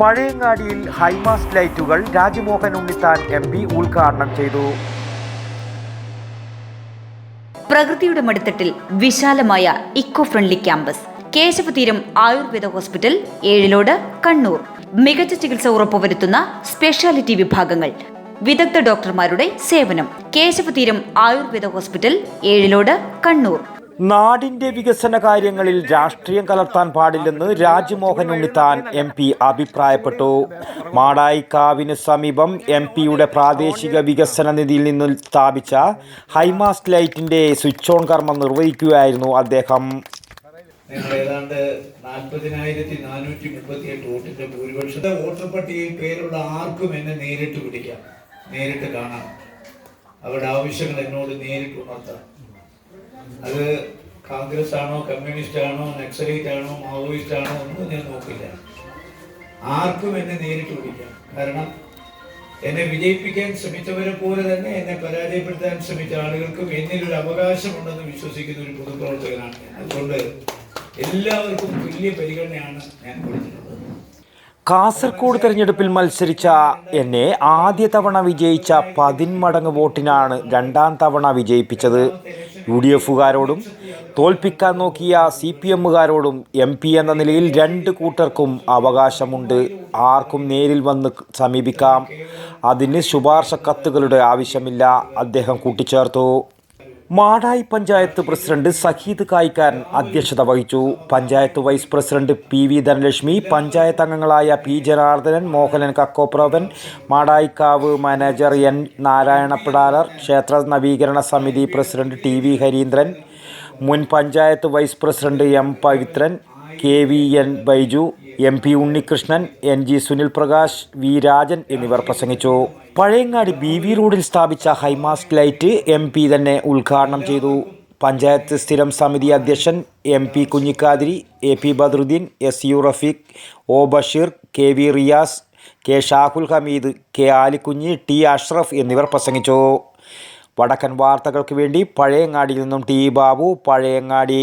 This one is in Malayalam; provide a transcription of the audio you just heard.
പഴയങ്ങാടിയിൽ ഹൈമാസ് ലൈറ്റുകൾ രാജ്മോഹൻ ഉണ്ണിത്താൻ എം പി ഉദ്ഘാടനം ചെയ്തു. പ്രകൃതിയുടെ മടിത്തട്ടിൽ വിശാലമായ eco friendly campus Keshavatheeram Ayurveda hospital Ezhilode Kannur. മികച്ച ചികിത്സ ഉറപ്പുവരുത്തുന്ന സ്പെഷ്യാലിറ്റി വിഭാഗങ്ങൾ. വിദഗ്ധ ഡോക്ടർമാരുടെ സേവനം കേശവതീരം ആയുർവേദ ഹോസ്പിറ്റൽ ഏഴിലോട് കണ്ണൂർ. നാടിന്റെ വികസന കാര്യങ്ങളിൽ രാഷ്ട്രീയം കലർത്താൻ പാടില്ലെന്ന് രാജ്മോഹൻ ഉണ്ണിത്താൻ എം പി അഭിപ്രായപ്പെട്ടു. മാടായിക്കാവിന് സമീപം എം പിയുടെ പ്രാദേശിക വികസന നിധിയിൽ നിന്ന് സ്ഥാപിച്ച ഹൈമാസ്റ്റ് ലൈറ്റിന്റെ സ്വിച്ച് ഓൺ കർമ്മം നിർവഹിക്കുകയായിരുന്നു അദ്ദേഹം. നിങ്ങൾ ഏതാണ്ട് നാൽപ്പതിനായിരത്തി നാനൂറ്റി മുപ്പത്തി ആർക്കും എന്നെ നേരിട്ട് പിടിക്കാം. നേരിട്ട് കാണാം. അവരുടെ ആവശ്യങ്ങൾ എന്നോട് നേരിട്ട് ഉണർത്താം. അത് കോൺഗ്രസ് ആണോ കമ്മ്യൂണിസ്റ്റ് ആണോ നക്സലൈറ്റ് ആണോ മാവോയിസ്റ്റ് ആണോ ഒന്നും ഞാൻ നോക്കില്ല ആർക്കും എന്നെ നേരിട്ട് വിളിക്കാം. കാരണം എന്നെ വിജയിപ്പിക്കാൻ ശ്രമിച്ചവരെ പോലെ തന്നെ എന്നെ പരാജയപ്പെടുത്താൻ ശ്രമിച്ച ആളുകൾക്കും എന്നിലൊരു അവകാശമുണ്ടെന്ന് വിശ്വസിക്കുന്ന ഒരു പൊതുപ്രവർത്തകനാണ് അതുകൊണ്ട് എല്ലാവർക്കും തുല്യ പരിഗണനയാണ് ഞാൻ കൊടുത്തിട്ടുള്ളത് കാസർഗോഡ് തെരഞ്ഞെടുപ്പിൽ മത്സരിച്ച എന്നെ ആദ്യ തവണ വിജയിച്ച പതിന്മടങ്ങ് വോട്ടിനാണ് രണ്ടാം തവണ വിജയിപ്പിച്ചത്. യു ഡി എഫുകാരോടും തോൽപ്പിക്കാൻ നോക്കിയ സി പി എമ്മുകാരോടും എം പി എന്ന നിലയിൽ രണ്ട് കൂട്ടർക്കും അവകാശമുണ്ട്. ആർക്കും നേരിൽ വന്ന് സമീപിക്കാം. അതിന് ശുപാർശ കത്തുകളുടെ ആവശ്യമില്ല. അദ്ദേഹം കൂട്ടിച്ചേർത്തു. മാടായി പഞ്ചായത്ത് പ്രസിഡന്റ് സഹീദ് കായിക്കാരൻ അധ്യക്ഷത വഹിച്ചു. Panchayat vice president P V Dhanalakshmi panchayat അംഗങ്ങളായ P Janardhanan Mohanan Kakkopravan Madayikkavu manager N Narayanapidalar ക്ഷേത്ര നവീകരണ സമിതി പ്രസിഡന്റ് ടി വി ഹരീന്ദ്രൻ മുൻ panchayat vice president M Pavithran K V N Baiju M P Unnikrishnan N G Sunil Prakash V Rajan എന്നിവർ പ്രസംഗിച്ചു. പഴയങ്ങാടി ബി വി റോഡിൽ സ്ഥാപിച്ച ഹൈമാസ്റ്റ് ലൈറ്റ് എം പി തന്നെ ഉദ്ഘാടനം ചെയ്തു. പഞ്ചായത്ത് സ്ഥിരം സമിതി അധ്യക്ഷൻ M P Kunhikkathiri A P Badaruddin S U Rafeeq O Basheer K V Riyas K Shahul Hameed K Alikkunhi T Ashraf എന്നിവർ പ്രസംഗിച്ചു. വടക്കൻ വാർത്തകൾക്ക് വേണ്ടി പഴയങ്ങാടിയിൽ നിന്നും ടി ബാബു പഴയങ്ങാടി